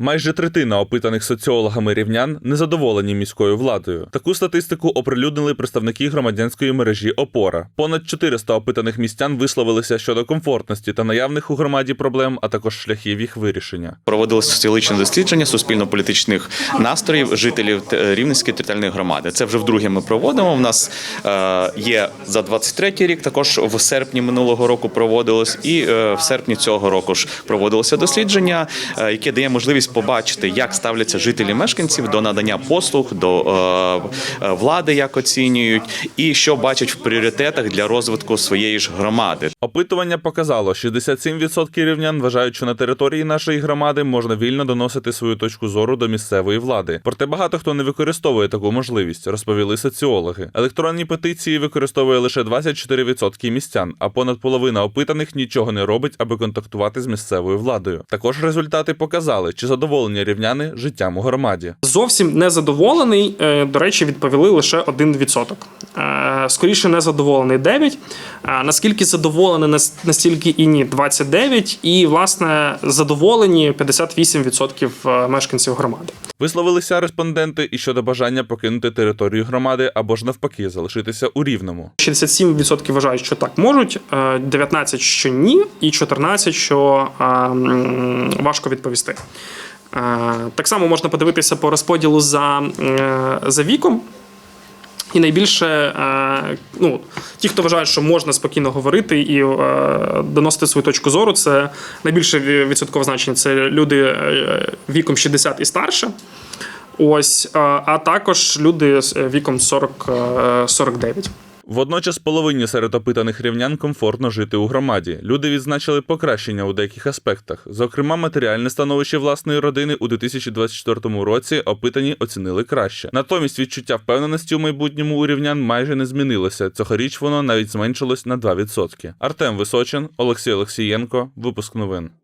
Майже третина опитаних соціологами рівнян незадоволені міською владою. Таку статистику оприлюднили представники громадянської мережі Опора. Понад 400 опитаних містян висловилися щодо комфортності та наявних у громаді проблем, а також шляхів їх вирішення. Проводилось соціологічне дослідження суспільно-політичних настроїв жителів Рівненської територіальної громади. Це вже вдруге ми проводимо. У нас е, є за 23 рік, також в серпні минулого року проводилось, і е, в серпні цього року ж проводилося дослідження, е, яке дає можливість побачити, як ставляться жителі мешканців до надання послуг, до е, е, влади, як оцінюють, і що бачать в пріоритетах для розвитку своєї ж громади. Опитування показало, 67% рівнян вважають, що на території нашої громади можна вільно доносити свою точку зору до місцевої влади. Проте багато хто не використовує таку можливість, розповіли соціологи. Електронні петиції використовує лише 24% містян, а понад половина опитаних нічого не робить, аби контактувати з місцевою владою. Також результати показали, чи задоволені рівняни життям у громаді. Зовсім незадоволений, е, до речі, відповіли лише 1%. Е, Скоріше незадоволений 9%. Наскільки задоволений, нас- настільки і ні 29%. І, власне, задоволені 58% е, мешканців громади. Висловилися респонденти і щодо бажання покинути територію громади або ж навпаки залишитися у рівному. 67% вважають, що так можуть, е, 19% що ні, і 14% що е, важко відповісти. Е, Так само можна подивитися по розподілу за, е, за віком. І найбільше е, ну, ті, хто вважають, що можна спокійно говорити і доносити свою точку зору, це найбільше відсоткове значення. Це люди віком 60 і старше. Ось, а також люди віком 40, е, 49. Водночас половині серед опитаних рівнян комфортно жити у громаді. Люди відзначили покращення у деяких аспектах. Зокрема, матеріальне становище власної родини у 2024 році опитані оцінили краще. Натомість відчуття впевненості у майбутньому у рівнян майже не змінилося. Цьогоріч воно навіть зменшилось на 2%. Артем Височин, Олексій Олексієнко. Випуск новин.